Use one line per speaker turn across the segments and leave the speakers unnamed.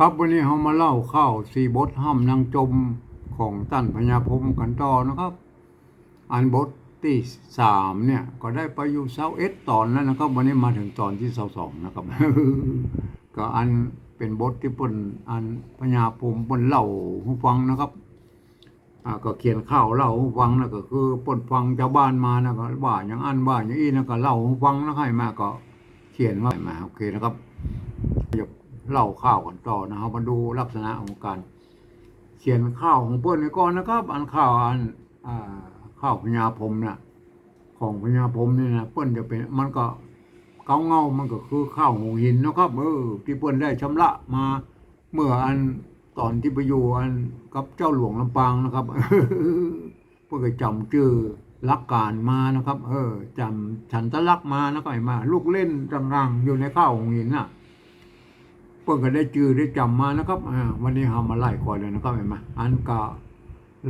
ครับวันนี้เรามาเล่าข้าวสีบทห้ำนางจมของตั้นพญาพมกันต่อนะครับ อันบทที่สามเนี่ย ก็ได้ไปอยู่เสาเอ็ดตอนแล้วนะครับ วันนี้มาถึงตอนที่เสาสองนะครับ ก็อันเป็นบทที่เปิ้นอันพญาพมเปิ้นเล่าห้ฟังนะครับอ่าก็เขียนข้าวเล่าห้ฟังนะก็คือเปิ้นฟังชาวบ้านมานะก็ว่าอย่างอันว่าอย่างอี้นะก็เล่าห้ฟังนะให้มาก็เขียนว่ามาโอเคนะครับ เล่าข้าวกันต่อนะครับมาดูลักษณะของการเขียนข้าวของเพื่อนก่อนนะครับ อันข้าวอันอ่าข้าวพญาพรมนี่ยของพญาพรมนี่นะเปิ้นจะเป็นมันก็เกาเงามันก็คือข้าวหงหินนะครับเออที่เปิ้นได้ชำระมาเมื่ออันตอนที่ไปอยู่อันกับเจ้าหลวงลำปางนะครับเพื่อก็จำชื่อลักการมานะครับ เออจำฉันตะลักมานะครับไอ้มา ลูกเล่นรังๆอยู่ในข้าวหงหินน่ะ พื่อนก็ได้จือได้จำมานะครับอ่าวันนี้เรามาไล่ก่อนเลยนะครับเห็นไหมอันก็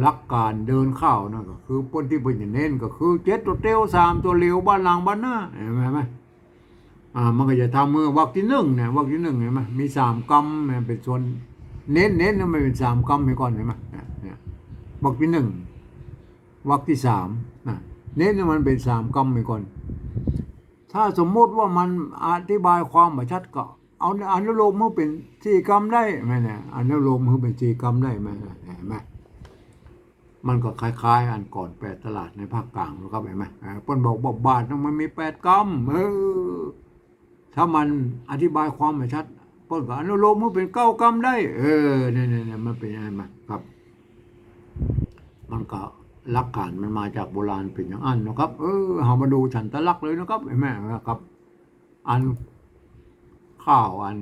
ลักการเดินเข้านะก็คือปนที่เป็นอยางเน้นก็คือเจ็ดตัวเตียวสามตัวเหลียวบ้านหลังบ้านหน้าเห็นไหมไหมอ่ามันก็จะทำมือวักที่หนึ่งเนี่ยวักที่หนึ่งเห็นไหมมีสามกำเนี่ยเป็นส่วนเน้นเน้นนะมันเป็นสามกำไปก่อนเห็นไหมเนี่ยวักที่หนึ่งวักที่สามนะเน้นมันเป็นสามกำไปก่อน ถ้าสมมุติว่ามันอธิบายความแบบชัดก็ เอาอนุโลมมันเป็นสี่กรรมได้ไหมเนี่ยอนุโลมมันเป็นสี่กรรมได้ไหมเนี่ยเห็นไหมมันก็คล้ายๆ อันก่อนแปดตลาดในภาคกลางนะครับเห็นไหมอ่าเปิ้นบอกบอกบาทมันมีแปดกรรมเออถ้ามันอธิบายความไม่ชัดเปิ้นก็อนุโลมมันเป็นเก้ากรรมได้ เออเนี่ยเนี่ยเนี่ยมันเป็นยังไงมาครับ มันก็ลักการมันมาจากโบราณเป็นอย่างอันนะครับ เออเรามาดูฉันตะลักเลยนะครับเห็นไหมนะครับ อัน ข้าวอัน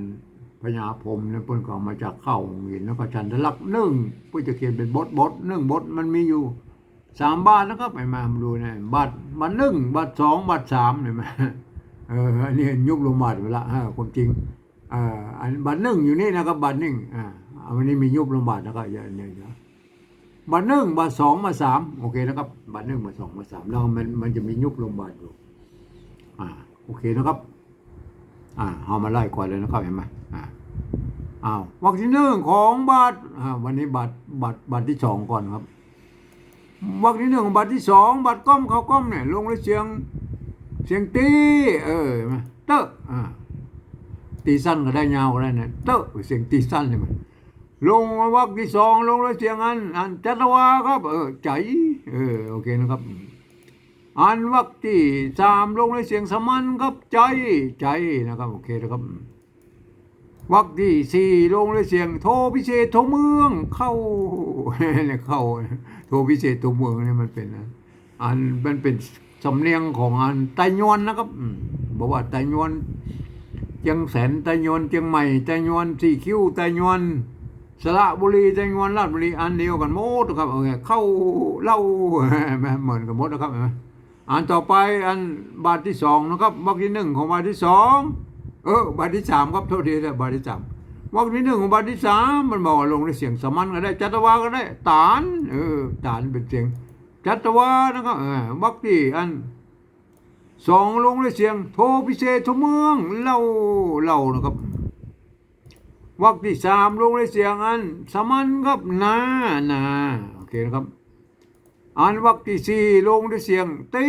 พญาพรมเนี่ยเพิ่นก็เอามาจากข้าวหงหินแล้วก็จันทลักหนึ่งเพื่อจะเขียนเป็นบทบทหนึ่งบทมันมีอยู่สามบาทนะครับไปมามาดูนะบาทบาทหนึ่งบาทสองบาทสามเนี่ยมาเอออันนี้ยุบลงบาทไปละฮะความจริงเอ่าอันบาทหนึ่งอยู่นี่นะครับบาทหนึ่งอ่าอันนี้มียุบลงบาทนะครับอย่าเนี่ยบาทหนึ่งบาทสองบาทสามโอเคนะครับบาทหนึ่งบาทสองบาทสามแล้วมันมันจะมียุบลงบาทอยู่อ่าโอเคนะครับ อ่าเอามาไล่ก่อนเลยนะครับเห็นไหมอ่าอ้าววักที่หนึ่งของบาทอ่าวันนี้บาทบาทบาทที่สองก่อนครับวักที่หนึ่งบาทที่สองบาทก้อมเขาก้อมเนี่ยลงเลยเสียงเสียงตีเออเห็นไหมเตอะอ่าตีสั้นก็ได้ยาวก็ได้นะเตอะเสียงตีสั้นเลยมันลงวักที่สองลงเลยเสียงอันอันจัตวาครับเออใจเออโอเคนะครับ อันวักที่สามลงในเสียงสมันครับใจใจนะครับโอเคนะครับวักที่สี่ลงในเสียงโทพิเศษโทเมืองเข้าเนี่ยเข้าโทพิเศษโทเมืองเนี่ยมันเป็นนะอันมันเป็นสำเนียงของอันไตยวนนะครับบอกว่าไตยวนเจียงแสนไตยวนเจียงใหม่ไตยวนสี่คิ้วไตยวนสระบุรีไตยวนราชบุรีอันเดียวกันหมดนะครับเข้าเล่าเหมือนกันหมดนะครับเห็นไหม อ่านต่อไปอันบาทที่สองนะครับวรรคที่หนึ่งของบาทที่สองเออบาทที่สามครับโทษทีนะบาทที่สามวรรคที่หนึ่งของบาทที่สามมันบอกว่าลงในเสียงสมัญก็ได้ จัตวาก็ได้ตานเออตานเป็นเสียง จัตวานะครับเออวรรคที่อันสองลงในเสียง โทพิเศษทเมืองเล่าเล่านะครับวรรคที่สามลงในเสียงอันสมัญครับนานาโอเคนะครับ อ่านวักที่สี่ลงด้วยเสียง ตี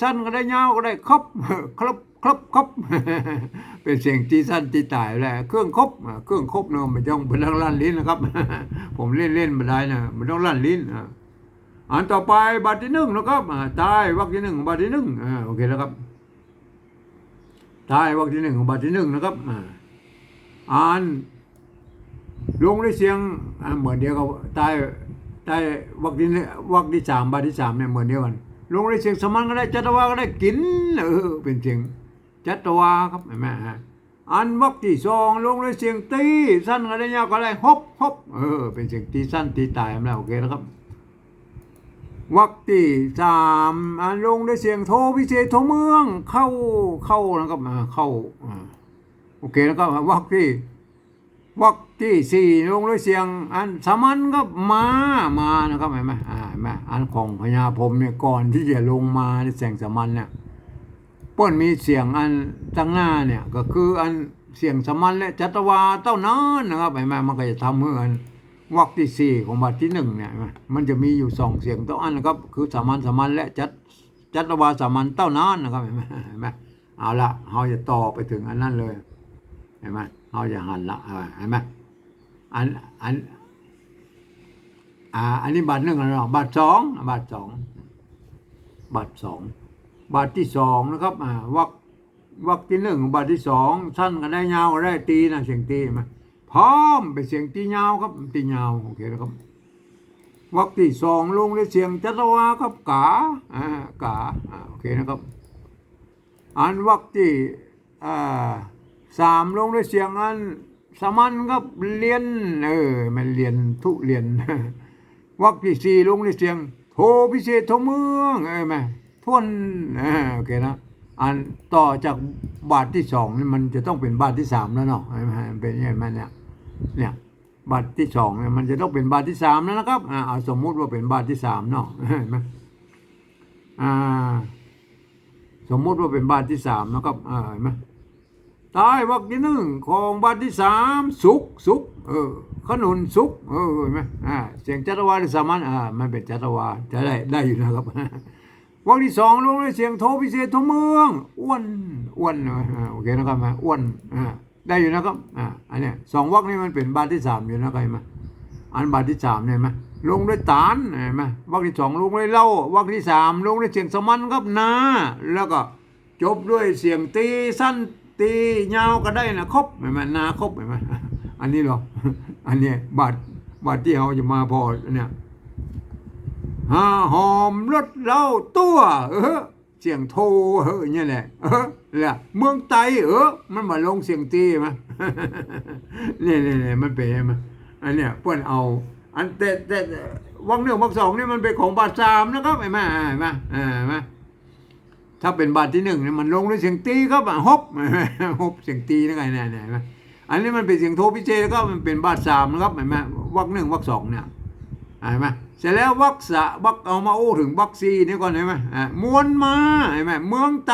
สั้นก็ได้ยาวก็ได้ครบครับครับครับเป็นเสียงตีสั้นตีตายแหละเครื่องครบเครื่องครบเนาะไม่ต้องเป็นเรื่องลั่นลิ้นนะครับ ผมเล่นเล่นมาได้นะไม่ต้องลั่นลิ้นอ่านต่อไปบัตรที่หนึ่งนะครับตายวักที่หนึ่งบัตรที่หนึ่งโอเคแล้วครับตายวักที่หนึ่งของบัตรที่หนึ่งนะครับอ่านลงด้วยเสียงเหมือนเดียวกับใต้ ใต้วักที่เนี่ยวักที่สามบาทที่สามเนี่ยเหมือนเดียวกันลงด้เสียงสมันก็ได้จัตวาก็ได้กินเออเป็นเสียงจัตวาครับเห็นไหมฮะอันวักที่สองลงด้เสียงตีสั้นก็ได้ยาวก็ได้ฮบฮบเออเป็นเสียงตีสั้นตีตายแล้วโอเคแล้วครับวักที่สามอันลงด้เสียงโทพิเศษโทเมืองเข้าเข้านะครับเข้าอ่าโอเคแล้วก็วักที่ วักที่สี่ลงด้วยเสียง อันสามัญก็มามานะครับเห็นไหมอ่าเห็นไหมอันของพญาพรมเนี่ยก่อนที่จะลงมาในเสียงสามัญเนี่ยป้นมีเสียงอันตั้งหน้าเนี่ยก็คืออันเสียงสมันและจัตวาเต้านานนะครับไอ้แม่มันก็จะทำเมื่อนวรรคที่สี่ของบทที่หนึ่งเนี่ยมันจะมีอยู่สองเสียงเต้าอันนะครับ คือสามัญสามัญและจัตจัตวาสามัญเต้านานนะครับเห็นไหมเห็นไหมเอาละเราจะต่อไปถึงอันนั้นเลยเห็นไหม เราจะหันละเห็นไหมอันอันอ่าอันนี้บาทหนึ่งแล้วเนะบาทสองบาทสองบาทสองบาทที่สองนะครับอ่าวรรควักที่หนึ่งบาทที่สองสั้นก็ได้ยาวก็ได้ตีนะเสียงตีมาพร้อมเป็นเสียงตียาวครับตียาวโอเคนะครับวักที่สองลงด้เสียงจัตวาครับกาอ่ากาอ่าโอเคนะครับ อันวักที่อ่า สามลงด้วยเสียงอันสมัญครับเรียนเออมันเรียนทุเรียนวักที่สี่ลงด้วยเสียงโทพิเศษโทเมืองเอ้ยแม่ทวนโอเคนะอันต่อจากบาทที่สองนี่มันจะต้องเป็นบาทที่สามแล้วเนาะเห็นไหมมันเป็นยังไงเนี่ยเนี่ยบาทที่สองเนี่ยมันจะต้องเป็นบาทที่สามแล้วนะครับอ่าเอาสมมุติว่าเป็นบาทที่สามเนาะเห็นไหมอ่าสมมุติว่าเป็นบาทที่สามนะครับอ่าเห็นไหม ตายวรรคที่หนึ่งของบาทที่สามสุขสุขเออขนุนสุขเออเห็นไหมอ่าเสียงจัตวาหรือสามัญอ่ามันเป็นจัตวาจะได้ได้อยู่นะครับวรรคที่สองลงด้วยเสียงโทพิเศษโทเมืองอ้วนอ้วนโอเคนะครับมาอ้วนอ่าได้อยู่นะครับอ่าอันเนี้ยสองวรรคนี้มันเป็นบาทที่สามอยู่นะครับเห็นไหมอันบาทที่สามเนี่ยไหมลงด้วยตานเห็นไหมวรรคที่สองลงด้วยเล่าวรรคที่สามลงด้วยเสียงสมันครับนาแล้วก็จบด้วยเสียงตีสั้น ตียาวก็ได้นะครบเห็นไหมนาครบเห็นไหมอันนี้หรออันเนี้ยบาทบาทที่เราจะมาพอเนี่ยหาหอมรถเล่าตัวเออเสียงโทเออเนี่ยแหละเออเนี่ยเมืองไตเออมันมาลงเสียงตีมาเนี่ยเนี่ยเนี่ยมันเป็นมาอันเนี้ยเพื่อนเอา อันแต่แต่วังหนึ่งวังสองนี่มันเป็นของบาทสามนะครับไอ้มาไอ้มาเออมา ถ้าเป็นบาทที่หนึ่งเนี่ยมันลงด้วยเสียงตีครับฮบฮบเสียงตีนะไงเนี่ยเนี่ยนไหมอันนี้มันเป็นเสียงโทพิเศษแล้วก็มันเป็นบาทสามนะครับเห็นไหมวักหนึ่งวักสองเนี่ยเห็นไหมเสร็จแล้ววักสะวักเอามาโอ้ถึงวักซีนี่ก่อนเห็นไหมอะมวนมาเห็นไหมเมืองไต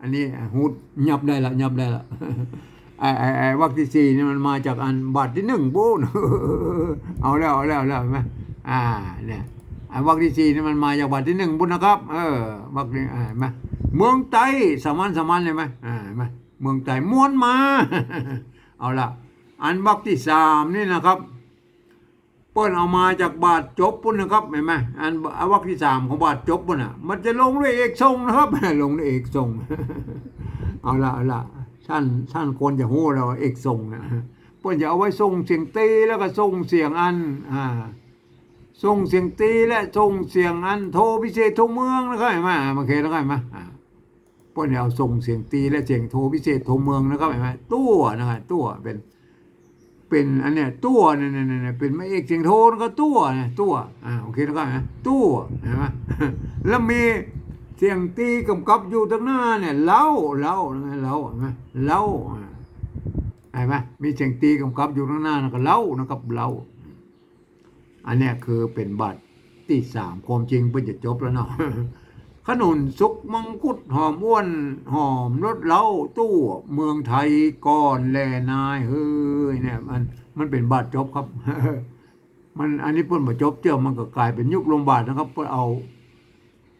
อันนี้หูดยับได้ละยับได้ละไอ้ไอ้ไอ้วักที่สี่นี่มันมาจากอันบาทที่หนึ่งบูนเอาแล้วเอาแล้วเอาแล้วเห็นไหมอ่าเนี่ย ไอ้วักที่สี่นี่มันมาจากบาทที่หนึ่งบุญนะครับ เออวักนี้อ่าเห็นไหมเมืองไตสามันสามันเลยไหมอ่าเห็นไหมเมืองไตม้วนมา เอาละอันวักที่สามนี่นะครับเปิ้นเอามาจากบาทจบปุ่นนะครับเห็นไหมอันวักที่สามของบาทจบปุ่นอะ มันจะลงด้วยเอกทรงนะครับลงด้วยเอกทรงเอาละเอาละท่านท่านควรจะหู้แล้วว่าเอกทรงนะเปิ้นจะเอาไว้ทรงเสียงตีแล้วก็ทรงเสียงอันอ่า ทรงเสียงตีและทรงเสียงอันโทพิเศษโทเมืองนะครับเห็นไหมอ่ามาเคแล้วก็เห็นไหมอ่าเปิ้นจะเอาทรงเสียงตีและเสียงโทพิเศษโทเมืองนะครับเห็นไหมตัวนะครับตัวเป็นเป็นอันเนี้ยตัวเนี่ยเนี่ยเนี่ยเป็นไม่เอกเสียงโทนก็ตัวเนี่ยตัวอ่าโอเคแล้วก็นะตัวเห็นไหมแล้วมีเสียงตีกำกับอยู่ตรงหน้าเนี่ยเล่าเล่าเล่าเห็นไหมเล่าอ่าเห็นไหมมีเสียงตีกำกับอยู่ตรงหน้านะก็เล่านะครับเล่า อันนี้คือเป็นบัตรที่สามความจริงเพิ่งจะจบแล้วเนาะขนุนสุกมังคุดหอมอ้วนหอมรสเล้าตู้เมืองไทยก่อนแลนายเฮ้ยเนี่ยมันมันเป็นบาทจบครับ มันอันนี้เพิ่นมาจบเจ้ามันก็กลายเป็นยุคลงบาทนะครับเพิ่นเอา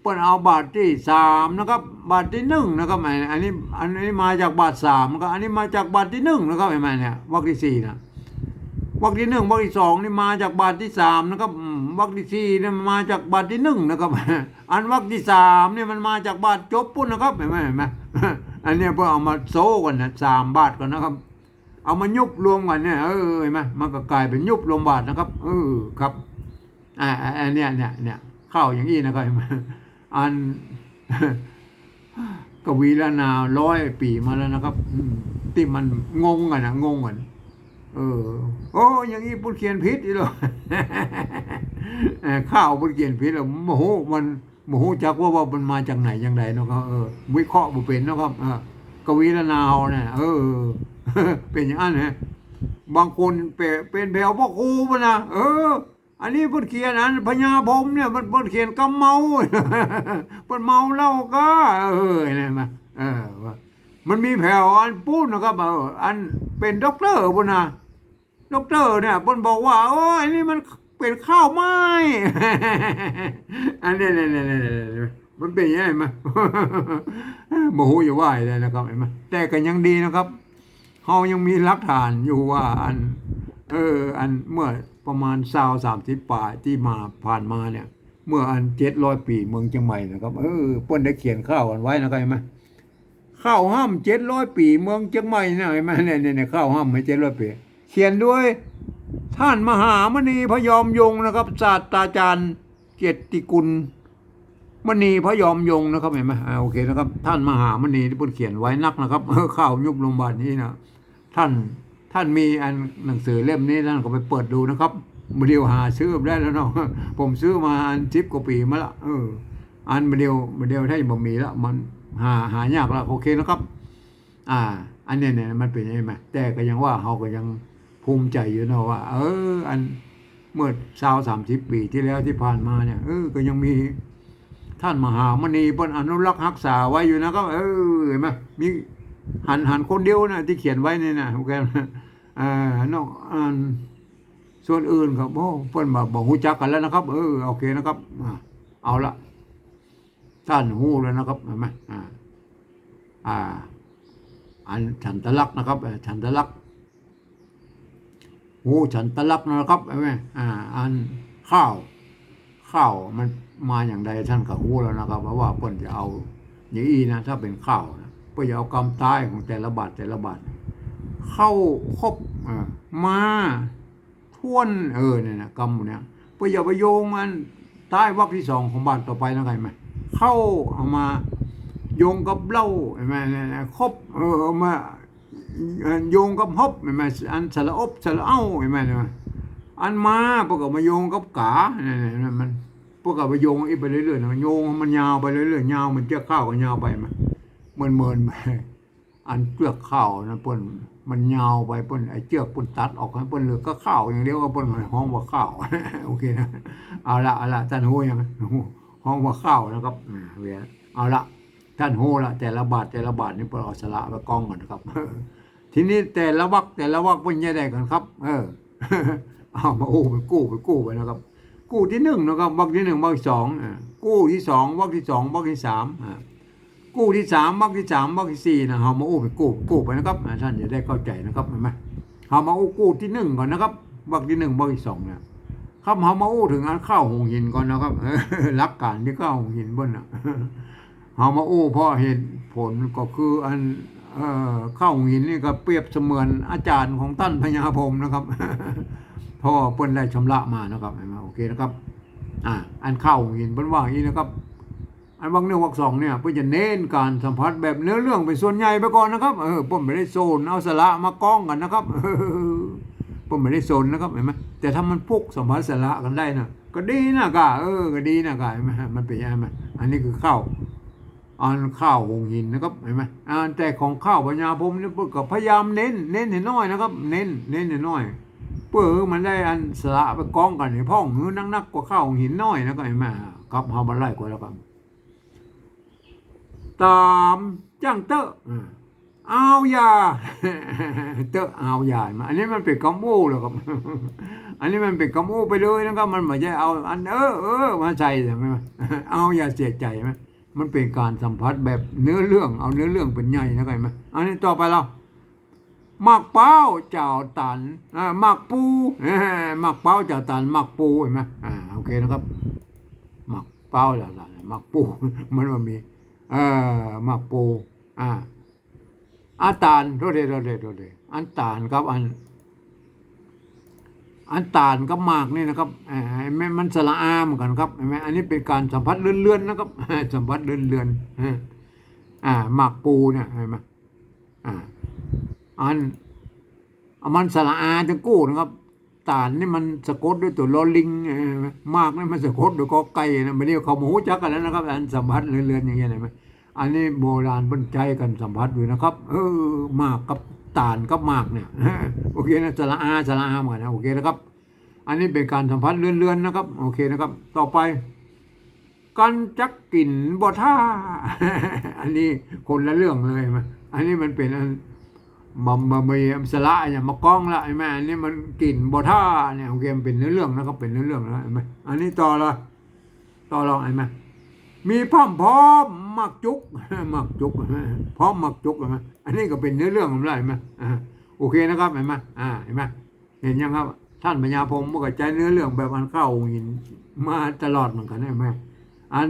เพิ่นเอาบาทที่สามนะครับ บาทที่หนึ่งนะครับอันอันนี้อันนี้มาจากบาทสามนะครับอันนี้มาจากบาทที่หนึ่งนะครับเห็นไหมเนี่ยวรรคที่สี่นะ วรรคที่หนึ่งวรรคที่สองนี่มาจากบาทที่สามนะครับวรรคที่สี่นี่มาจากบาทที่หนึ่งนะครับ อันวรรคที่สามนี่มันมาจากบาทจบปุ่นนะครับเห็นไหมเห็นไหมอันนี้เพื่อเอามาโซ่กันนะสามบาทก่อนนะครับ เอามายุบรวมกันเนี่ยเออเห็นไหมมันก็กลายเป็นยุบรวมบาทนะครับเออครับอ่าอันเนี้ยเนี่ยเนี่ยเข้าอย่างนี้นะครับเห็นไหมอันกวีละนาร้อยปีมาแล้วนะครับที่มันงงกันนะงงกัน เออ โอ้อย่างนี้พูดเขียนผิดอีหรอข้าวพูดเขียนผิดแล้วโมโหมันโมโหจักว่าว่ามันมาจากไหนอย่างไรเนาะครับเออวิเคราะห์บุเป็นเนาะครับเออกวีละนาวเนี่ยเออ เป็นอย่างนั้นนะบางคนเป็นเป็นแผวพ่อครูปะนะเออ อันนี้พูดเขียนอันพญาพมเนี่ยมันพูดเขียนกำเมาพิ่นเมาเหล้าก็เออเนี่ยมาเออมันมีแผ่วอันปูนนะครับเอออันเป็นด็อกเตอร์บุญนะ ด็อกเตอร์เนี่ยเพิ่นบอกว่า โอ้ยนี่มันเป็นข้าวไม้อันนี้เนี่ยเนี่ยเนี่มันเป็นยังไงมาโมโหอยู่ว่าอะไรนะครับเห็นไหมแต่ก็ยังดีนะครับเฮายังมีหลักฐานอยู่ว่าอัน เออ อันเมื่อประมาณสาวสามสิบป่าที่มาผ่านมาเนี่ย เมื่ออันเจ็ดร้อยปีเมืองเชียงใหม่นะครับ เออเปิ้นได้เขียนข้าวกันไว้นะครับเห็นไหมข้าวห้ามเจ็ดร้อยปี เมืองเชียงใหม่นะเห็นไหมเนี่ยเนี่ยเนี่ยข้าวห้ามไม่เจ็ดร้อยปี ขียนด้วยท่านมหามณีพยอมยงนะครับศาสตราจารย์เกียรติกุลมณีพยอมยงนะครับเห็นไหมโอเคนะครับ ท่านมหามณีที่พูดเขียนไว้นักนะครับเออข้าวยุบลงบาลนี้นะท่านท่านมีอันหนังสือเล่มนี้ท่านก็ไปเปิดดูนะครับมาเดียวหาซื้อได้แล้วเนาะผมซื้อมาอันสิบกว่าปีมาละเอออันมาเดียวมาเดียวถ้บ่มีละมันหาหายากละโอเคนะครับ อ่า อันนี้เนี่ยมันเป็นยังไงไหมแต่ก็ยังว่าเขาก็ยัง ภูมิใจอยู่เนาะว่า เออ อันเมื่อสาวสามสิบปีที่แล้วที่ผ่านมาเนี่ยเออก็ยังมีท่านมหามณีเปิ้นอนุรักษ์รักษาไว้อยู่นะครับ เออเห็นไหมมีหันหันคนเดียวนะที่เขียนไว้เนี่ยนะโอเคนะอ่านอกอันส่วนอื่นครับโอ้เปิ้นบอกบอกหูจักกันแล้วนะครับ เออโอเคนะครับอ่าเอาละท่านหูแล้วนะครับเห็นไหมอ่าอ่าอันฉันตะลักษ์นะครับฉันตะลัก หูฉันตะลักนะครับเห็นไหมอ่า อันข้าวข้าวมันมาอย่างใดท่านก็รู้แล้วนะครับเพราะว่าเพิ่นจะเอาอย่างอีนะถ้าเป็นข้าวนะเพื่อจะเอากำตายของแต่ละบาทแต่ละบาทเข้าครบมาท่วนเออเนี่ยนะกำเนี่ยเพื่ออย่าไปโยงมันใต้วรรคที่สองของบาทต่อไปนะไงไหมเข้าเอามาโยงกับเล้าเห็นไหมเนี่ยครบเออมา โยงกับฮบเห็นไหมอันสระอบสระเอ้าเห็นไหมเนี่ยอันมาพวกก็มาโยงกับกาเนี่ยมันพวกก็ไปโยงอีไปเรื่อยๆมันโยงมันยาวไปเรื่อยๆยาวมันเจือกข้าวก็ยาวไปมันเมินเมินไปอันเจือกข้าวนะเปิ้นมันยาวไปเปิ้นไอ้เจือกเปิ้นตัดออกให้เปิ้นเหลือก็ข้าวอย่างเดียวก็เปิ้นห้องว่าข้าวโอเคนะเอาละเอาละท่านโหยังห้องว่าข้าวนะครับเวียเอาละท่านโหละแต่ละบาทแต่ละบาทนี่เปิ้นเอาสละไปกองก่อนนะครับ ทีนี้แต่ละวักแต่ละวักเปิ้นแยกได้กันครับ เออเอามาโอ้ไปกู้ไปกู้ไปนะครับ กู้ที่หนึ่งนะครับวักที่หนึ่งวักที่สองกู้ที่สองวักที่สองวักที่สามกู้ที่สามวักที่สามวักที่สี่นะเอามาโอ้ไปกู้กู้ไปนะครับท่านจะได้เข้าใจนะครับเห็นไหมเอามาโอ้กู้ที่หนึ่งก่อนนะครับวักที่หนึ่งวักที่สองเนี่ยครับเอามาโอ้ถึงอันข้าวหงหินก่อนนะครับรักการที่ข้าวหงหินบิ้ลน่ะเอามาโอ้เพราะเหตุผลก็คืออัน เข้าวหินนี่ก็เปรียบเสมือนอาจารย์ของท่านพญาพรมนะครับเพราะว่าเปิ้นได้ชำระมานะครับเห็นไหมโอเคนะครับ อ่า อันเข้าหินเปิ้นว่าอย่างนี้นะครับ อันวักหนึ่งวักสองเนี่ยเพื่อจะเน้นการสัมผัสแบบเนื้อเรื่องเป็นส่วนใหญ่ไปก่อนนะครับ เออเปิ้นไม่ได้โซนเอาสระมากองกันนะครับเออเปิ้นไม่ได้โซนนะครับเห็นไหมแต่ถ้ามันพุกสัมผัสสระกันได้นะก็ดีนะกะเออ ก็ดีนะกะเห็นไหมมันเป็นยังไงไหมอันนี้คือข้า วอันข้าววงหินนะครับเห็นไหมอันแต่ของข้าวปัญญาพรมนี่เพิ่นก็พยายามเน้น เน้นให้น้อยนะครับ เน้นเน้นให้น้อยเพื่อมันได้อันสละไปกองกันในพ่องหือนักนักกว่าข้าวหินน้อยนะก็นไอ้แม่ครับเฮามาไล่กว่าแล้วกันตามจ้างเตอะเอายาเตอะเอายามาอันนี้มันเป็นกำมูแล้วครับ อันนี้มันเป็นกำมูไปเลยนะครับมันไม่ใช่เอา อันเออเออมาใส่ใช่ไหมเอายาเสียใจไหม มันเป็นการสัมผัสแบบเนื้อเรื่อง เอาเนื้อเรื่องเป็นใหญ่นะก็ไอ้แม่อันนี้ต่อไปเราหมักเป้าเจ้าตันหมักปูหมักเป้าเจ้าตันหมักปูเห็นไหมอ่าโอเคนะครับหมักเป้าเจ้าตันหมักปูมันว่ามีเออหมักปูอ่าอันตาลโทษเดโทษเดโทษเดอันตาลครับอัน อันตาลกับหมากนี่นะครับเอ่อเห็นไหมมันสละอาเหมือนกันครับเห็นไหมอันนี้เป็นการสัมผัสเลื่อนๆนะครับสัมผัสเลื่อนๆอ่าหมากปูเนี่ยเห็นไหมอ่าอันอามันสระอาจะกู้นะครับตาลนี่มันสะกดด้วยตัวลอลิงมากนี่มันสะกดด้วยกอไก่นะไม่ได้เขาหมูจักกันแล้วนะครับ อันสัมผัสเรือนๆอย่างเงี้ยนไหมอันนี้โบราณบรรใจกันสัมผัสอยู่นะครับ เออมากกับ ตาลกับมากเนี่ยโอเคนะสระอาสระอาเหมือนนะโอเคนะครับ อันนี้เป็นการสัมผัสเรือนๆนะครับ โอเคนะครับ ต่อไป กันจักกลิ่นบ่ท่า อันนี้คนละเรื่องเลยมาอันนี้มันเป็นอัมัมมามีสระเนี่ยมากล้องละเห็นไหมอันนี้มันกลิ่นบท่าเนี่ยโอเคมันเป็นเนื้อเรื่องนะครับเป็นเนื้อเรื่องแล้วเห็นไหมอันนี้ต่อละต่อรองเห็นไหม มีพร้อมพร้อมมักจุกมักจุกพร้อมมักจุกเห็นไหมอันนี้ก็เป็นเนื้อเรื่องของเราเห็นไหมโอเคนะครับเห็นไหมอ่าเห็นไหมเห็นยังครับ ท่านปัญญาพงศ์มันก็ใจเนื้อเรื่องแบบอันเข้าหินมาตลอดเหมือนกันเห็นไหมอัน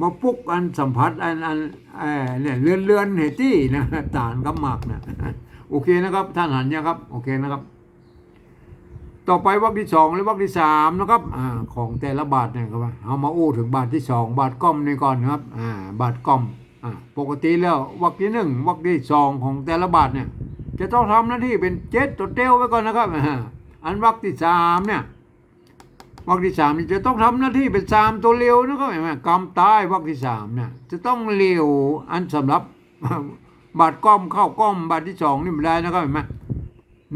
มาปุกอันสัมผัสอันอันเออเนี่ยเลื่อนเลื่อนเหตี้นะตานกับหมากนะโอเคนะครับ ท่านหันยังครับ โอเคนะครับ ต่อไปวรรคที่สองหรือวรรคที่สามนะครับอของแต่ละบาทเนี่ยครับเอามาอู้ถึงบาทที่สองบาทก้อมนี่ก่อนครับอ่าบาทก้อมอ่าปกติแล้ววรรคที่หนึ่งวรรคที่สองของแต่ละบาทเนี่ยจะต้องทำหน้าที่เป็นเจ็ดตัวเต้วไว้ก่อนนะครับอ่าอันวรรคที่สามเนี่ยวรรคที่สามนี่จะต้องทำหน้าที่เป็นสามตัวเร็วนะครับเห็นไหมกำตายวรรคที่สามเนี่ยจะต้องเร็วอันสำหรับบาดก้อมเข้าก้อมบาดที่สองนี่ไม่ได้นะครับเห็นไหม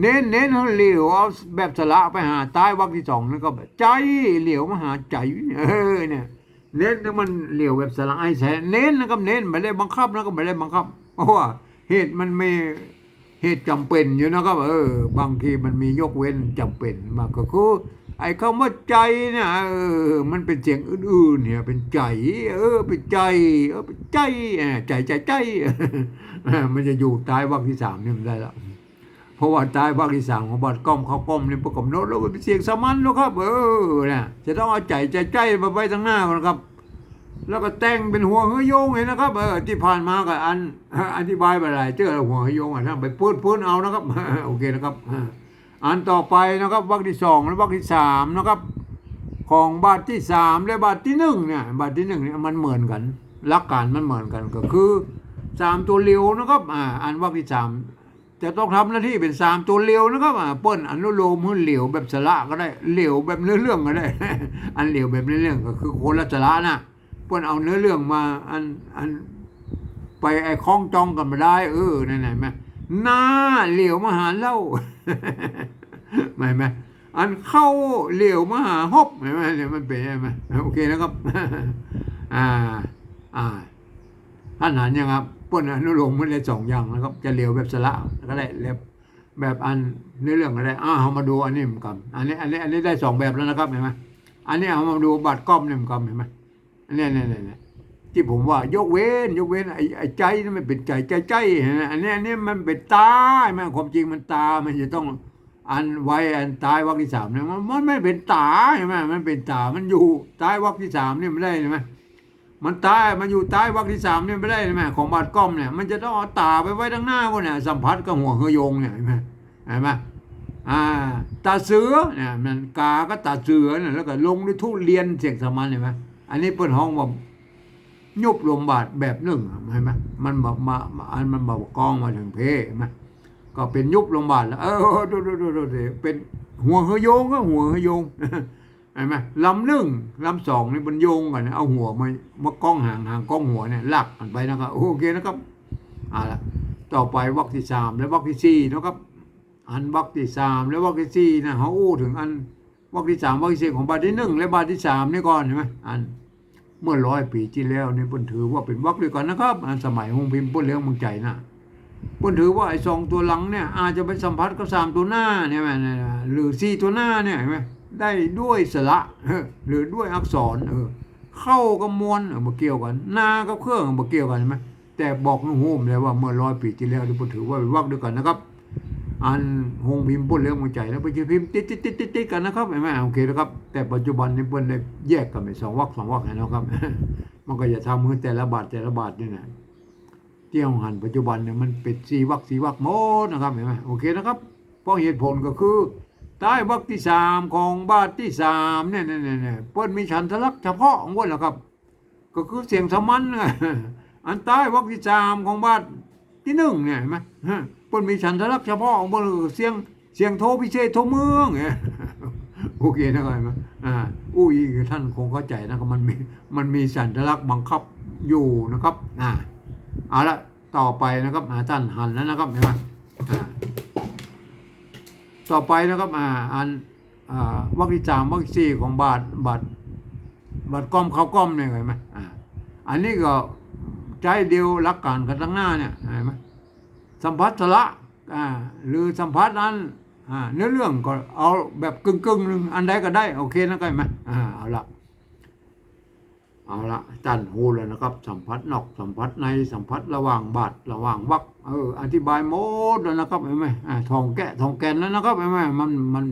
เน้นเน้นเหลียวเอาแบบสละไปหาใต้วรรคที่สองนั่นก็ใจเหลียวมาหาใจเออเนี่ยเน้นถ้ามันเหลียวแบบสละไอ้แสเน้นนะครับเน้นไม่ได้บังคับนะครับไม่ได้บังคับ เพราะว่าเหตุมันไม่เหตุจำเป็นอยู่นะครับเออบางทีมันมียกเว้นจำเป็นมากก็คือไอ้คำว่าใจเนี่ยเออมันเป็นเสียงอื่นๆเนี่ยเป็นใจ เออเป็นใจเออเป็นใจใจใจใจมันจะอยู่ใต้วรรคที่สามนี่มันได้แล้ว เพราะว่าใต้วรรคที่สามของบัดก้อมเขาก้อมเนี่ยประกอบโน้ตแล้วมันเป็นเสียงสมัญนะครับ เออเนี่ยจะต้องเอาใจใจใจมาไว้ทางหน้ามันครับ แล้วก็แต่งเป็นหัวเฮยโยงเห็นนะครับเออที่ผ่านมากับอันอธิบายไปหลายเจอหัวเฮยโยงอะท่านไปพูดพูดเอานะครับโอเคนะครับอันต่อไปนะครับวรรคที่สองและวรรคที่สามนะครับของบาทที่สามและบาทที่หนึ่งเนี่ยบาทที่หนึ่งเนี่ยมันเหมือนกันหลักการมันเหมือนกันก็คือสามตัวเร็วนะครับอ่าอันวรรคที่สาม จะต้องทำหน้าที่เป็นสามตัวเร็วนะครับอ่าเปิ้นอนุโลมให้เหลวแบบสระก็ได้เหลียวแบบเนื้อเรื่องก็ได้ อันเหลียวแบบเนื้อเรื่องก็คือคนละสระนะเปิ้นเอาเนื้อเรื่องมาอันอันไปไอ้คล้องจองกันมาได้ เออนั่นไหนไหมหน้าเหลียวมหาเล่าไม่ไหมอันเข้าเหลียวมหาฮบเห็นไหมเนี่ยมันเป็นไหมโอเคนะครับ อ่า อ่าท่านหันยังครับ ป้นอนุโลมมันได้สองอย่างนะครับ จะเหลวแบบสละก็ได้แบบแบบอันเนื้อเรื่องก็ได้อ่าเอามาดูอันนี้เหมือนกันอันนี้อันนี้อันนี้ได้สองแบบแล้วนะครับเห็นไหมอันนี้เอามาดูบัตรก้อมเนี่ยเหมือนกันเห็นไหมอันนี้เนี่ยเนี่ยเนี่ยที่ผมว่ายกเว้นยกเว้นไอ้ไอ้ใจนี่มันเป็นใจใจใจเห็นไหมอันนี้อันนี้มันเป็นตาใช่ไหมความจริงมันตา มันจะต้องอันไว้อันตายวรรคที่สามเนี่ยมันมันไม่เป็นตาใช่ไหมมันเป็นตา มันอยู่ตายวรรคที่สามเนี่ยไม่ได้ใช่ไหม มันตายมันอยู่ใต้วรรคที่สามเนี่ยไม่ได้ใช่ไหมของบาดก้อมเนี่ยมันจะต้องเอาตาไปไว้ทั้งหน้าก็เนี่ยสัมผัสกับหัวเฮยงเนี่ยเห็นไหมเห็นไหมอ่าตาเสือเนี่ยมันกาก็ตาเสือเนี่ยแล้วก็ลงด้วยทุเรียนเสียงสมัญเห็นไหมอันนี้เปิ้นห้องว่ายุบลมบาดแบบหนึ่งเห็นไหมมันแบบมาอันมันแบบกองมาถึงเพเห็นไหมก็เป็นยุบโรงพยาบาลแล้วเออดูดูดูดูดูเป็นหัวเฮยงก็หัวเฮยง ห็นไหมลำหนึ่งลำสองนี่มันโยงกันนะเอาหัวมามากล้องห่างห่างกล้องหัวเนี่ยลากกันไปนะครับโอเคนะครับเอาละต่อไปวรรคที่สามและวรรคที่สี่นะครับ อันวรรคที่สามและวรรคที่สี่นะเขาอู้ถึงอันวรรคที่สามวรรคที่สี่ของบาทที่หนึ่งและบาทที่สามนี่ก่อนใช่ไหมอันเมื่อร้อยปีที่แล้วนี่พิ่นถือว่าเป็นวรรคด้วยกันนะครับ อันสมัยหงพิมพ์ปุ้นเลี้ยงมืองใจนะพิ่นถือว่าไอ้สองตัวหลังเนี่ยอาจจะไปสัมผัสกับสามตัวหน้าเนี่ยแม่เนี่ยหรือสี่ตัวหน้าเนี่ยเห็นไหม ได้ด้วยสระหรือด้วยอักษรเออเข้ากับมวลเออมาเกี่ยวกัน นากับเครื่องมาเกี่ยวกันใช่ไหมแต่บอกให้โฮมเลยว่าเมื่อร้อยปีที่แล้วที่เพิ่นถือว่าเป็นวรรคด้วยกันนะครับ อันหงพิมพ์ปุ่นเรื่องหัวใจแล้วไปจะพิมพ์ติดติดติดติดติดกันนะครับเห็นไหมโอเคนะครับ แต่ปัจจุบันนี้เพิ่นได้แยกกันเป็นสองวรรคสองวรรคนะครับ มันก็จะทำให้แต่ละบาทแต่ละบาทนี่นะเที่ยวหันปัจจุบันเนี่ยมันเป็นสีวักสีวักหมดนะครับเห็นไหมโอเคนะครับเพราะเหตุผลก็คือ ใต้วักที่สามของบาทที่สามเนี่ยเนี่ยเนี่ยเนี่ยปิ้นมีฉันทลักษณ์เฉพาะของเปิ้นแหละครับ ก็คือเสียงสมันอันใต้วักที่สามของบาทที่หนึ่งเนี่ยเห็นไหมเปิ้นมีฉันทลักษณ์เฉพาะของเปิ้นเสียงเสียงโทพิเศษโทเมืองเนี่ยโอเคนะครับเห็นไหมอ่าอุ้ยท่านคงเข้าใจนะครับมันมีมันมีสัญลักษณ์บังคับอยู่นะครับอ่าเอาละต่อไปนะครับอ่าท่านหันแล้วนะครับเห็นไหม ต่อไปนะครับอ่าอันอ่าวรรคที่สามวรรคที่สี่ของบาทบาทบาทก้อมเขาก้อมเนี่ยเห็นไหมอ่าอันนี้ก็ใจเดียวรักการกันทั้งหน้าเนี่ยเห็นไหมสัมพัทธละอ่าหรือสัมพัทธ์นั้นอ่าเนื้อเรื่องก็เอาแบบกึ่งกึ่งๆหนึ่งอันใดก็ได้ โอเคนะก็ไหมอ่าเอาละ เอาละจันหูเลยนะครับ สัมผัสนอกสัมผัสในสัมผัสระหว่างบาทระหว่างวักเอออธิบายหมดแล้วนะครับเห็นไหมอ่าทองแกะทองแกนแล้วนะครับเห็นไหมมันมัน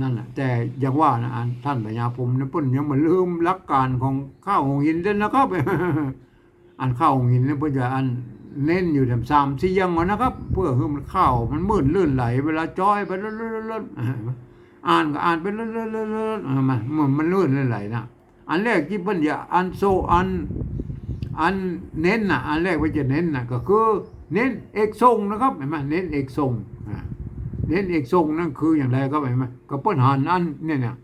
นั่นแหละแต่อย่างว่านะอันท่านพญญาพรมเนี่ยเพิ่นยังมาลืมหลักการของข้าวหงหินเด้นนะครับอันข้าวหงหินเนี่ยเพื่อจะอันเน้นอยู่แถมสามสี่ยังวะนะครับ เพื่อให้มันข้าวมันมื่นลื่นไหล เวลาจ้อยไปเรื่อยๆๆอ่านก็อ่านไปเรื่อยๆๆๆมันมันมันลื่นไหลนะ อันแรกที่เพิ่นจะอันโซอันอันเน้นนะอันแรกว่าจะเน้นนะก็คือเน้นเอกทรงนะครับเห็นไหมเน้นเอกทรงเน้นเอกทรงนั่นคืออย่างไรครับเห็นไหมก็เปิ้นหันอันเนี่ยเนี่ย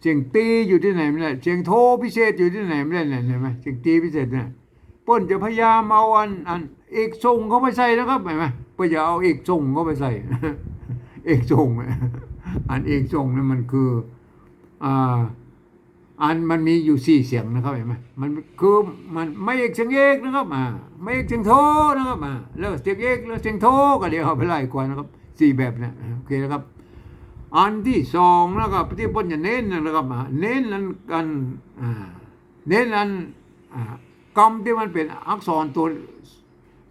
เสียงตีอยู่ที่ไหนไม่ได้เสียงโทพิเศษอยู่ที่ไหนไม่ได้เนี่ยเห็นไหมเสียงตีพิเศษเนี่ยเปิ้นจะพยายามเอาอันอันเอกทรงเขาไปใส่นะครับเห็นไหมเปิ้นจะเอาเอกทรงเขาไปใส่เอกทรงอันเอกทรงนั่นมันคืออ่า อันมันมีอยู่สี่เสียงนะครับเห็นไหมมันคือมันไม่เอกเสียงเอกนะครับอ่าไม่เอกเสียงโทนะครับอ่าแล้วเสียงเอกแล้วเสียงโทก็เดี๋ยวเอาไปไล่กว่านะครับสี่แบบเนี่ยโอเคนะครับ อันที่สองนะครับที่เปิ้นจะเน้นนะครับอ่าเน้นนั้นกันอ่าเน้นนั้นอ่ากรรมที่มันเป็นอักษรตัว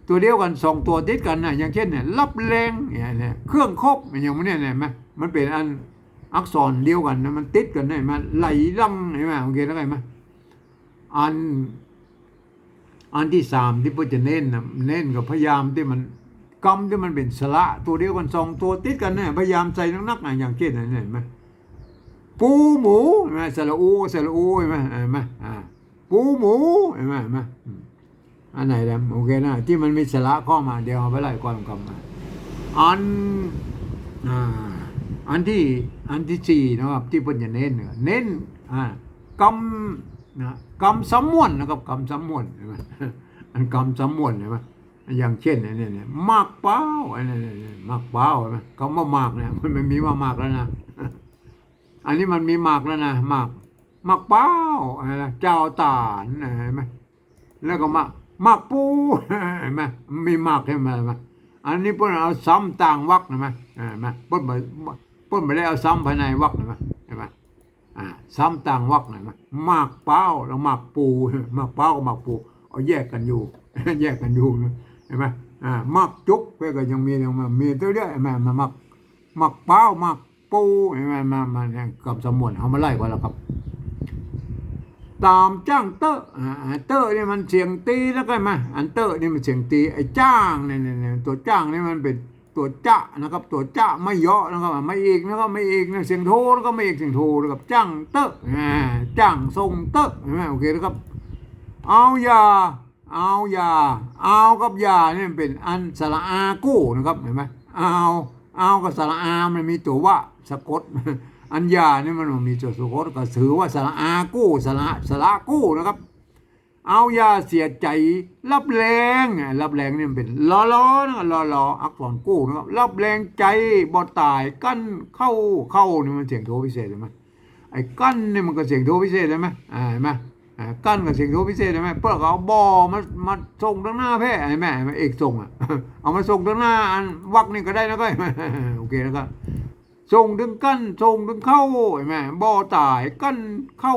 ตัวเดียวกันสองตัวติดกันนะอย่างเช่นเนี่ยรับแรงเนี่ยเนี่ยเครื่องครบอย่างมันเนี่ยเห็นไหมมันเป็นอัน อักษรเดียวกันนะมันติดกันเห็นไหมไหลลังเห็นไหมโอเคแล้วไงไหมอัน อันที่สามที่พ่อจะเน้นนะเน้นกับพยายามที่มันกรรมที่มันเป็นสระตัวเดียวกันสองตัวติดกันเนี่ยพยายามใส่นักๆนะอย่างเช่นเนี่ยเห็นไหมปูหมูเห็นไหมสระอูสระอูเห็นไหมเห็นไหมอ่าปูหมูเห็นไหมเห็นไหมอันไหนแล้วโอเคนะที่มันมีสระข้อมาเดี๋ยวเอาไปไล่ก่อนกลับมาอันอ่า อันที่อันที่สี่นะครับที่เพิ่นจะเน้นเน้นอ่ากำนะกำสมวนนะครับกำสมวนเห็นไหมอันกำสมวนเห็นไหมอย่างเช่นเนี่ยเนี่ยมากเป้าอันนี้มากเป้าเห็นไหมคำว่ามากเนี่ยมันไม่มีว่ามากแล้วนะอันนี้มันมีมากแล้วนะมากมากเป้าอะไรนะเจ้าตานเห็นไหมแล้วก็มาหมากปูเห็นไหมมีมากใช่ไหมอันนี้เพิ่นเอาซ้ำต่างวักเห็นไหมเห็นไหมเพิ่น ไม่เพิ่นไม่ได้เอาซ้ำภายในวักห็นไหมเห็นไหมอ่าซ้ำต่างวักห็นไหมหมากเป้าแล้วหมากปูหมากเป้ากับหมากปูเอาแยกกันอยู่ แยกกันอยู่เห็นไหมอ่าหมากจุกเพื่อก็ยังมียังมามีตัวเดียวเห็นไหมมาหมากหมากเป้าหมากปูเห็นไหมมามาเนี่ยกับสมุนเอามาไล่ก่อนแล้วครับตามจ้างเตอร์อ่าเตอร์นี่มันเสียงตีแล้วก็มาอันเตอร์นี่มันเสียงตีไอ้จ้างเนี่ยเนี่ยเนี่ยตัวจ้างนี่มันเป็น ตัวจะนะครับ ตัวจะไม่เยาะนะครับไม่เอกนะครับไม่เอกนะเสียงโทแล้วก็ไม่เอกเสียงโทนะครับจ้างเตอร์อ่าจ้างทรงเตอร์เห็นไหมโอเคนะครับ เอายาเอายาเอากับยาเนี่ยเป็นอันสระอากู้นะครับเห็นไหมเอาเอากับสระอามันมีตัวว่าสะกดอัญญาเนี่ยมันมีจุดสุโคตก็ถือว่าสระอากู้สระสระกู้นะครับ เอายาเสียใจ รับแรงอะรับแรงนี่มันเป็นล้อล้อนะล้อล้ออักษรกู้นะครับรับแรงใจบ่ตายกั้นเข้าเข้านี่มันเสียงโทพิเศษใช่ไหมไอ้กั้นนี่มันก็เสียงโทพิเศษใช่ไหมอ่าเห็นไหมอ่ากั้นกับเสียงโทพิเศษใช่ไหมเพื่อเขาเอาบอมามาส่งทางหน้าแพ้ไอ้แม่ม่เอกส่งอะเอามาส่งทางหน้าอันวักนี่ก็ได้นะก็โอเคนะครับส่งถึงกั้นส่งถึงเข้าเห็นไหมบ่อตายกั้นเข้า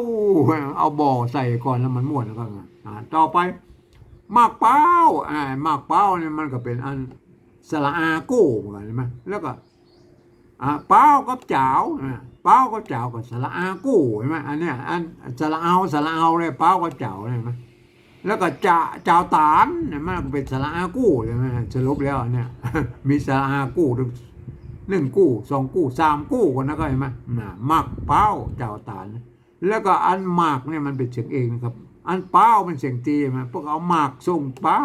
เอาบ่อใส่ก่อนแล้วมันม้วนแล้วก็อ่า ต่อไปหมากเป้าอ่าหมากเป้าเนี่ยมันก็เป็นอันสระอาโก้เหมือนกันใช่ไหมแล้วก็อ่าเป้ากับเจ้าอ่าเป้ากับเจ้ากับสระอาโก้เห็นไหมอันเนี้ยอันสระเอาสระเอาเลยเป้ากับเจ้าเห็นไหมแล้วก็จ่าเจ้าตานเนี่ยมันเป็นสระอาโก้ใช่ไหมสรุปแล้วเนี่ย มีสระอาโก้หนึ่งกู้สองกู้สามกู้คนนะก็เห็นไหมหมากเป้าเจ้าตาลแล้วก็อันหมากเนี่ยมันเป็นเสียงเองนะครับ อันเป้ามันเสียงตีมันพวกเอาหมากส่งเป้า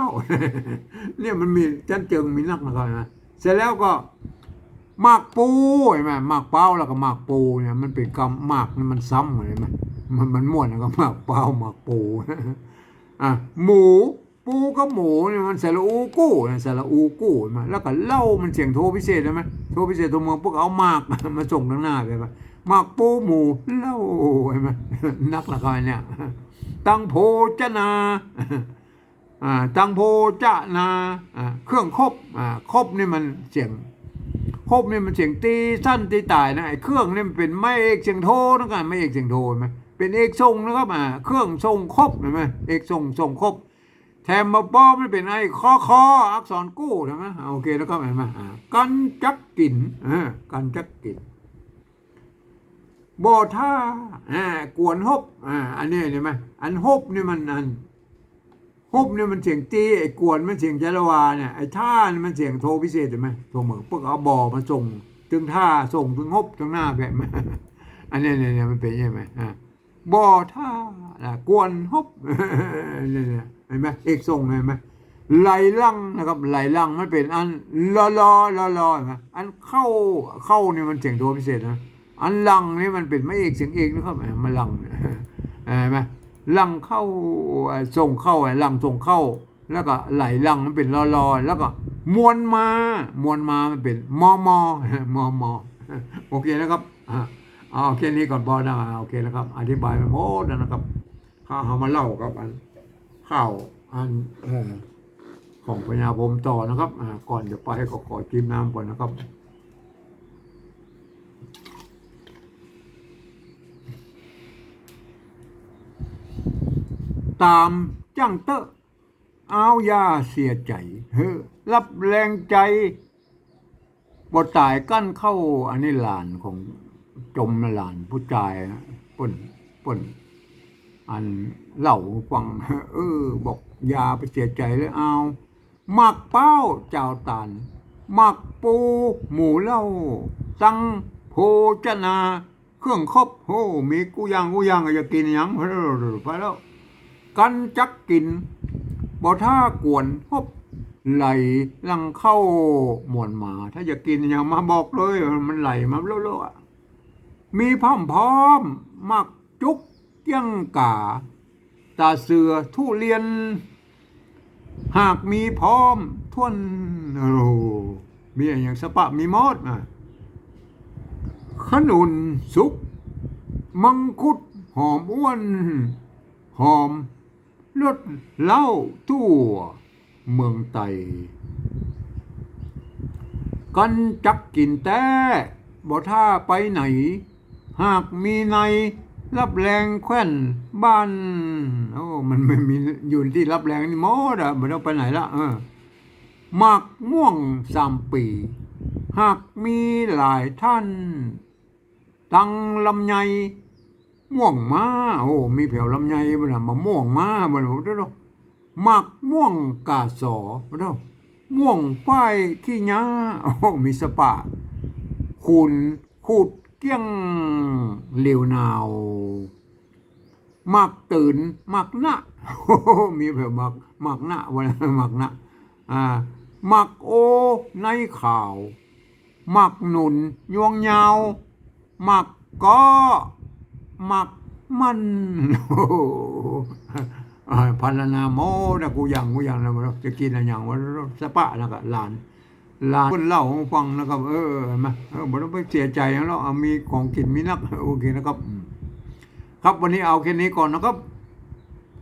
เนี่ยมันมีจันเจิงมีนักนะครับเห็นไหมเสร็จแล้วก็หมากปูเห็นไหมหมากเป้าแล้วก็หมากปูเนี่ยมันเป็นคำหมากนี่มันซ้ำเห็นไหมมันมันม่วนแล้วก็หมากเป้าหมากปูอะหมูปูกับหมูเนี่ยมันสระอูกู้นะสระอูกู้มาแล้วก็เล่ามันเสียงโทพิเศษใช่ไหมโทพิเศษตัวเมืองพวกเอามากมาส่งข้างหน้าไปปะมากปูหมูเล่าใช่ไหมนักละครเนี่ย ตังโพจนาอ่าตังโพจนาอ่าเครื่องครบอ่าครบนี่มันเสียงครบนี่มันเสียงตีสั้นตีตายนะไอ้เครื่องนี่มันเป็นไม่เอกเสียงโทนะกันไม่เอกเสียงโทเห็นไหมเป็นเอกทรงนะครับอ่าเครื่องทรงครบเห็นไหมเอกทรงทรงครบแถมมาป้อมมันเป็นไอ้คอคออักษรกู้ใช่ไหมโอเคแล้วก็เห็นไหมากันจักกินอ่ากันจักกิน บ่ท่าอ่ากวนฮบอ่าอันนี้เห็นไหมอันฮบนี่มันอันฮบนี่มันเสียงตีไอ้กวนมันเสียงจารวาเนี่ยไอ้ท่านี่มันเสียงโทพิเศษเห็นไหมโทเหมือนพวกเอาบ่อมาส่งถึงท่าส่งถึงฮบถึงหน้าแบบอันนี้เนี่ยเนี่ยมันเป็นใช่ไหมอ่าบ่อท่าอ่ากวนฮบเนี่ยเห็นไหมเอกส่งเห็นไหมไหลลังนะครับไหลลังมันเป็นอันลอลอลอลอเห็นไหมอันเข้าเข้าเนี่ยมันเสียงโทพิเศษนะ อันลังนี่มันเป็นไม่เอกเสียงเอกนะครับมันลังเห็นไหมลังเข้าส่งเข้าลังส่งเข้า แล้วก็ไหลลังมันเป็นลอลอแล้วก็มวนมามวนมามันเป็นมอมอมอมอโอเคนะครับอะเอาแค่นี้ก่อนบอนะโอเคนะครับ อธิบายไปหมดนะครับข้าเอามาเล่ากับอันข้าวอันของพญาพรมต่อนะครับก่อนจะไปก็ขอจิ้มน้ำก่อนนะครับ ตามจ้างเตอเอายาเสียใจเฮ้อรับแรงใจบ่ตายกั้นเข้าอันนี้หลานของจมหลานผู้ชายป่นป่นอันเล่าฟังเออ บอกยาไปเสียใจเลยเอาหมักเป้าเจ้าตานหมักปูหมูเล่าสังโภชนา เครื่องครบโอ้มีกูยังกูยังจะกินยังไปแล้ว กันจักกินบ่ท่ากวนพบไหลลังเข้าหมวนหมา ถ้าจะกินอย่างมาบอกเลยมันไหลมาเรื่อยๆมีพร้อมพร้อมมักจุกเกี้ยงกา ตาเสือทุเรียน หากมีพร้อมทวนโอ้มีอย่างสปะมีมอดอะขนุนสุก มังคุดหอมอ้วน หอม เลือดเล้าทั่วเมืองไต กันจักกินแต่บ่ท่าไปไหน หากมีในรับแรงแคว้นบ้านโอ้มันไม่มีอยู่ที่รับแรงนี่หมดอะไม่ต้องไปไหนละเออหมากม่วงสามปี หากมีหลายท่าน ตังลำไย ม่วงมาโอ้มีแผ่วลำไยบ่น่ะมะม่วงมาบ่น่ะเด้อหมักม่วงกาสอบ่เด้อม่วงฝ้ายขี้หญ้าโอ้มีสปะคูนคูดเกี้ยงเหลวนาวหมักตื่นหมักหน้าโอ้มีแผ่วหมักหมักหน้าบ่นะหมักหน้าอ่าหมักโอในข่าวหมักหนุนยวงยาวหมักก็ หมักมันโอ้โหอ่าพันนาโมนะกูยังกูยังนะมันจะกินอะไรอย่างวะสปะนะก็หลานหลานคนเล่าให้ฟังนะครับ เออเห็นไหมาเออบ่ต้องไปเสียใจแล้วเราเอามีของกินมีนักโอเคนะครับ ครับวันนี้เอาแค่นี้ก่อนนะครับ